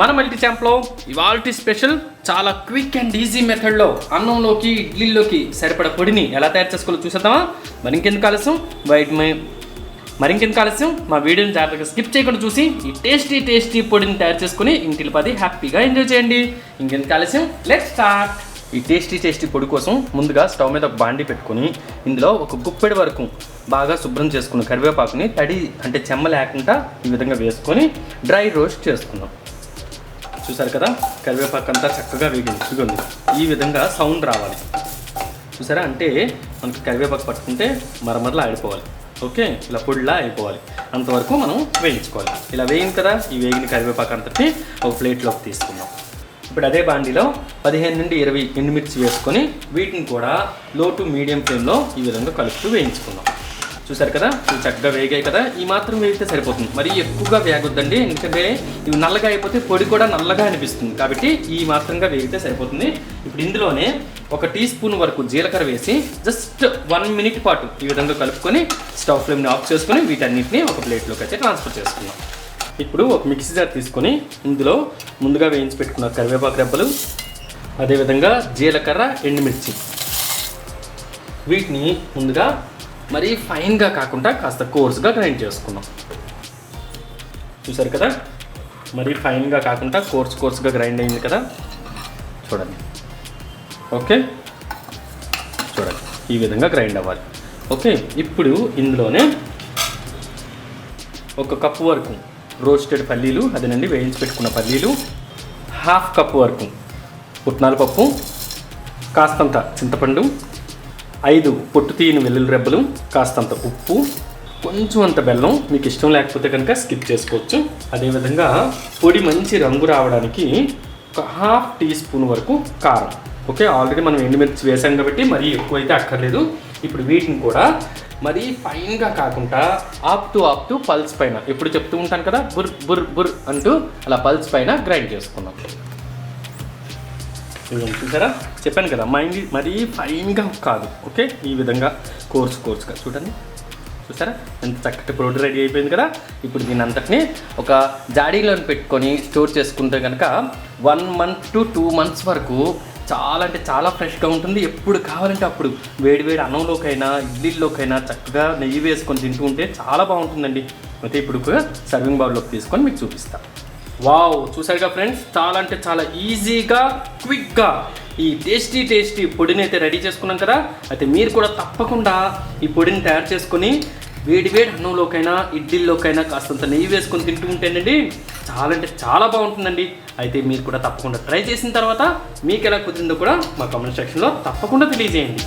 మన మల్టీ ఛాంప్లో ఇవాల్టి స్పెషల్ చాలా క్విక్ అండ్ ఈజీ మెథడ్లో అన్నంలోకి ఇడ్లీలోకి సరిపడ పొడిని ఎలా తయారు చేసుకోవాలో చూసేద్దామా? మరి ఇంకెందుకు ఆలస్యం? వైట్ మై మరి ఇంకెందుకు ఆలస్యం? మా వీడియోని జాగ్రత్తగా స్కిప్ చేయకుండా చూసి ఈ టేస్టీ టేస్టీ పొడిని తయారు చేసుకుని ఇంటిలో పది హ్యాపీగా ఎంజాయ్ చేయండి. ఇంకెందుకు ఆలస్యం? లెట్ స్టార్ట్ ఈ టేస్టీ టేస్టీ పొడి కోసం ముందుగా స్టవ్ మీద ఒక బాండి పెట్టుకొని ఇందులో ఒక గుప్పెడి వరకు బాగా శుభ్రం చేసుకున్న కరివేపాకుని తడి అంటే చెమ్మ లేకుండా ఈ విధంగా వేసుకొని డ్రై రోస్ట్ చేసుకుందాం. చూసారు కదా? కరివేపాకు అంతా చక్కగా వేగింది ఇదిగోండి. ఈ విధంగా సౌండ్ రావాలి. చూసారా? అంటే మనకి కరివేపాకు పట్టుకుంటే మరమరలా ఆడిపోవాలి. ఓకే? ఇలా పొడిలా అయిపోవాలి. అంతవరకు మనం వేయించుకోవాలి. ఇలా వేయింది కదా? ఈ వేగిన కరివేపాకు అంతటి ఒక ప్లేట్లోకి తీసుకుందాం. ఇప్పుడు అదే బాండీలో పదిహేను నుండి ఇరవై ఎండుమిర్చి వేసుకొని వీటిని కూడా లో టు మీడియం ఫ్లేమ్లో ఈ విధంగా కలుపుతూ వేయించుకుందాం. చూసారు కదా? ఇవి చక్కగా వేగాయి కదా? ఈ మాత్రం వేగితే సరిపోతుంది. మరి ఎక్కువగా వేగొద్దండి. ఎందుకంటే ఇవి నల్లగా అయిపోతే పొడి కూడా నల్లగా అనిపిస్తుంది. కాబట్టి ఈ మాత్రంగా వేగితే సరిపోతుంది. ఇప్పుడు ఇందులోనే ఒక టీ స్పూన్ వరకు జీలకర్ర వేసి జస్ట్ వన్ మినిట్ పాటు ఈ విధంగా కలుపుకొని స్టవ్ ఫ్లేమ్ని ఆఫ్ చేసుకొని వీటన్నిటిని ఒక ప్లేట్లోకి అయితే ట్రాన్స్ఫర్ చేసుకుందాం. ఇప్పుడు ఒక మిక్సీ జార్ తీసుకొని ఇందులో ముందుగా వేయించి పెట్టుకున్న కరివేపాకు రెబ్బలు అదేవిధంగా జీలకర్ర ఎండుమిర్చి. వీటిని ముందుగా మరీ ఫైన్గా కాకుండా కాస్త కోర్స్గా గ్రైండ్ చేసుకున్నాం. చూసారు కదా? మరీ ఫైన్గా కాకుండా కోర్స్ కోర్స్గా గ్రైండ్ అయింది కదా? చూడండి. ఓకే? చూడండి. ఈ విధంగా గ్రైండ్ అవ్వాలి. ఓకే? ఇప్పుడు ఇందులోనే ఒక కప్పు వరకు రోస్టెడ్ పల్లీలు అదేనండి వేయించి పెట్టుకున్న పల్లీలు హాఫ్ కప్పు వరకు పుట్నాల పప్పు కాస్తంత చింతపండు ఐదు పొట్టు తీయని వెల్లుల్లి రెబ్బలు కాస్తంత ఉప్పు కొంచెం అంత బెల్లం మీకు ఇష్టం లేకపోతే కనుక స్కిప్ చేసుకోవచ్చు. అదేవిధంగా పొడి మంచి రంగు రావడానికి ఒక హాఫ్ టీ స్పూన్ వరకు కారం. ఓకే ఆల్రెడీ మనం ఎండుమిర్చి వేసాం కాబట్టి మరీ ఎక్కువైతే అక్కర్లేదు. ఇప్పుడు వీటిని కూడా మరీ ఫైన్గా కాకుండా up to up to pulse పైన ఎప్పుడు చెప్తూ ఉంటాను కదా బుర్ బుర్ బుర్ అంటూ అలా పల్స్ పైన గ్రైండ్ చేసుకున్నాం ఇదిగో చూసారా? చెప్పాను కదా మైండ్ మరీ ఫైన్గా కాదు ఓకే ఈ విధంగా కోర్స్ కోర్స్గా చూడండి. చూసారా? ఎంత చక్కటి పౌడర్ రెడీ అయిపోయింది కదా? ఇప్పుడు దీని అంతటిని ఒక జాడీలో పెట్టుకొని స్టోర్ చేసుకుంటే కనుక one month to two months వరకు చాలా అంటే చాలా ఫ్రెష్గా ఉంటుంది. ఎప్పుడు కావాలంటే అప్పుడు వేడి వేడి అన్నంలోకైనా ఇడ్లీల్లోకైనా చక్కగా నెయ్యి వేసుకొని తింటూ ఉంటే చాలా బాగుంటుందండి. అయితే ఇప్పుడు సర్వింగ్ బౌల్లోకి తీసుకొని మీకు చూపిస్తాను వావ్ చూసారుగా ఫ్రెండ్స్? చాలా అంటే చాలా ఈజీగా క్విక్గా ఈ టేస్టీ టేస్టీ పొడిని అయితే రెడీ చేసుకున్నాం కదా? అయితే మీరు కూడా తప్పకుండా ఈ పొడిని తయారు చేసుకొని వేడి వేడి అన్నంలోకైనా ఇడ్లీలోకైనా కాస్తంత నెయ్యి వేసుకొని తింటూ ఉంటేనండి చాలా అంటే చాలా బాగుంటుందండి. అయితే మీరు కూడా తప్పకుండా ట్రై చేసిన తర్వాత మీకు ఎలా కుదిరిందో కూడా మా కామెంట్ సెక్షన్లో తప్పకుండా తెలియజేయండి.